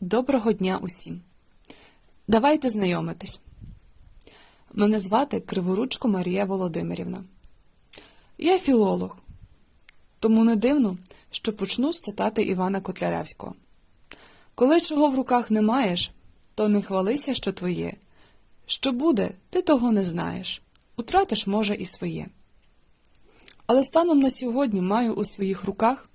Доброго дня усім! Давайте знайомитись. Мене звати Криворучко Марія Володимирівна. Я філолог, тому не дивно, що почну з цитати Івана Котляревського. Коли чого в руках не маєш, то не хвалися, що твоє. Що буде, ти того не знаєш. Утратиш, може, і своє. Але станом на сьогодні маю у своїх руках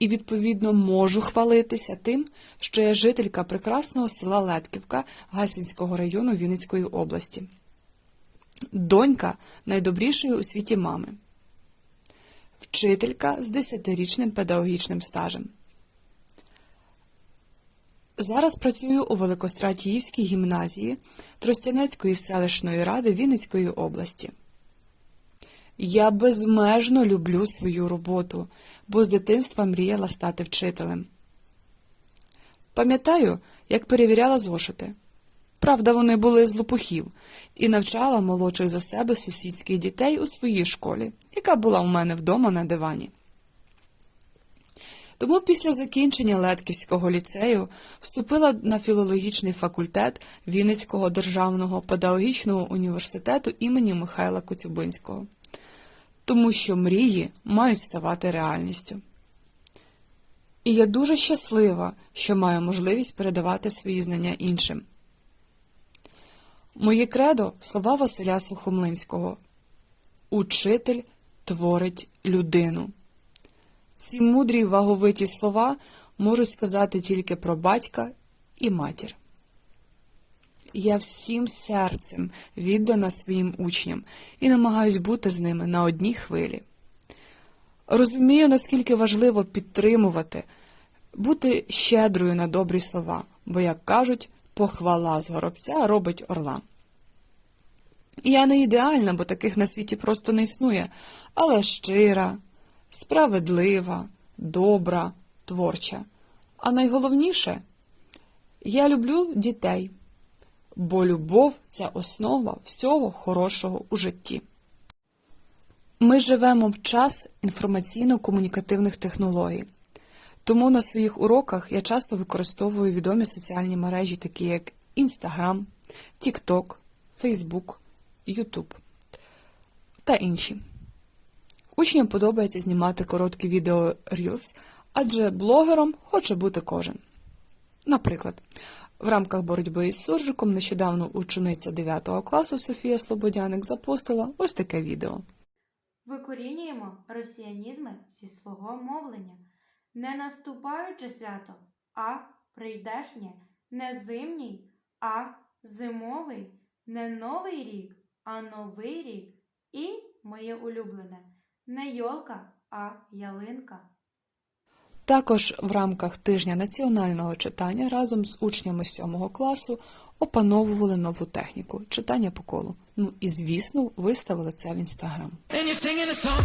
і, відповідно, можу хвалитися тим, що я жителька прекрасного села Летківка Гасінського району Вінницької області, донька найдобрішої у світі мами, вчителька з 10-річним педагогічним стажем. Зараз працюю у Великостратіївській гімназії Тростянецької селищної ради Вінницької області. Я безмежно люблю свою роботу, бо з дитинства мріяла стати вчителем. Пам'ятаю, як перевіряла зошити. Правда, вони були з лопухів, і навчала молодших за себе сусідських дітей у своїй школі, яка була у мене вдома на дивані. Тому після закінчення Летківського ліцею вступила на філологічний факультет Вінницького державного педагогічного університету імені Михайла Коцюбинського тому що мрії мають ставати реальністю. І я дуже щаслива, що маю можливість передавати свої знання іншим. Моє кредо слова Василя Сухомлинського Учитель творить людину. Ці мудрі ваговиті слова можуть сказати тільки про батька і матір. Я всім серцем віддана своїм учням і намагаюсь бути з ними на одній хвилі. Розумію, наскільки важливо підтримувати, бути щедрою на добрі слова, бо, як кажуть, похвала з горобця робить орла. Я не ідеальна, бо таких на світі просто не існує, але щира, справедлива, добра, творча. А найголовніше, я люблю дітей бо любов це основа всього хорошого у житті. Ми живемо в час інформаційно-комунікативних технологій, тому на своїх уроках я часто використовую відомі соціальні мережі, такі як Instagram, TikTok, Facebook, YouTube та інші. Учням подобається знімати короткі відео Reels, адже блогером хоче бути кожен. Наприклад, в рамках боротьби із суржиком нещодавно учениця 9 класу Софія Слободяник запостила ось таке відео. Викорінюємо росіянізми зі свого мовлення, не наступаючи свято, а прийдешнє, не зимній, а зимовий, не новий рік, а новий рік. І, моє улюблене, не йолка, а ялинка. Також в рамках тижня національного читання разом з учнями 7 класу опановували нову техніку читання по колу. Ну і звісно, виставили це в інстаграм. And you're singing a song,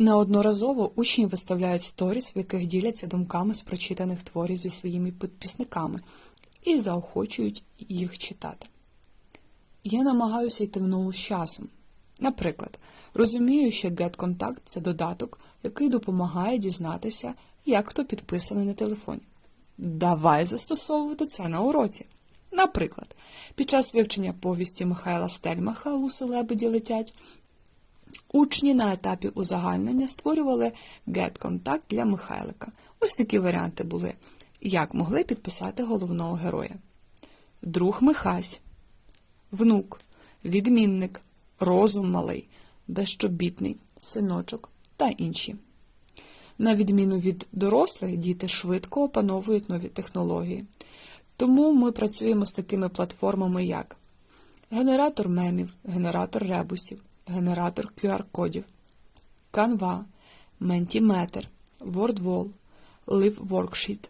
Неодноразово учні виставляють сторіс, в яких діляться думками з прочитаних творів зі своїми підписниками і заохочують їх читати. Я намагаюся йти в ногу з часом. Наприклад, розумію, що GetContact – це додаток, який допомагає дізнатися, як хто підписаний на телефоні. Давай застосовувати це на уроці. Наприклад, під час вивчення повісті Михайла Стельмаха «Гуси лебеді летять Учні на етапі узагальнення створювали GetContact для Михайлика. Ось такі варіанти були, як могли підписати головного героя. Друг Михась, внук, відмінник, розум малий, безчобітний, синочок та інші. На відміну від дорослих, діти швидко опановують нові технології. Тому ми працюємо з такими платформами, як генератор мемів, генератор ребусів, генератор QR-кодів, Canva, Mentimeter, WordWall, Live Worksheet,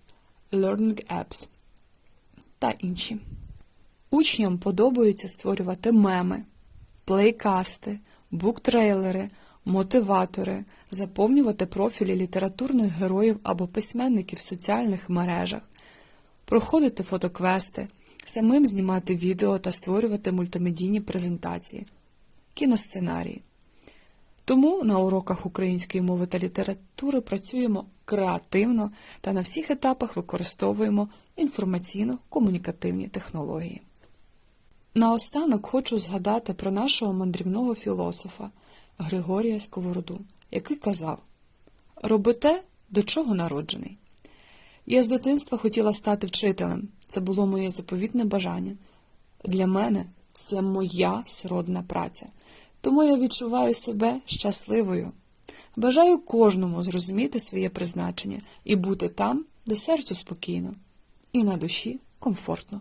Learning Apps та інші. Учням подобається створювати меми, плейкасти, буктрейлери, мотиватори, заповнювати профілі літературних героїв або письменників в соціальних мережах, проходити фотоквести, самим знімати відео та створювати мультимедійні презентації, кіносценарії. Тому на уроках української мови та літератури працюємо креативно та на всіх етапах використовуємо інформаційно-комунікативні технології. Наостанок хочу згадати про нашого мандрівного філософа Григорія Сковороду, який казав «Роби те, до чого народжений». Я з дитинства хотіла стати вчителем. Це було моє заповітне бажання. Для мене це моя сродна праця. Тому я відчуваю себе щасливою. Бажаю кожному зрозуміти своє призначення і бути там, де серцю спокійно, і на душі комфортно.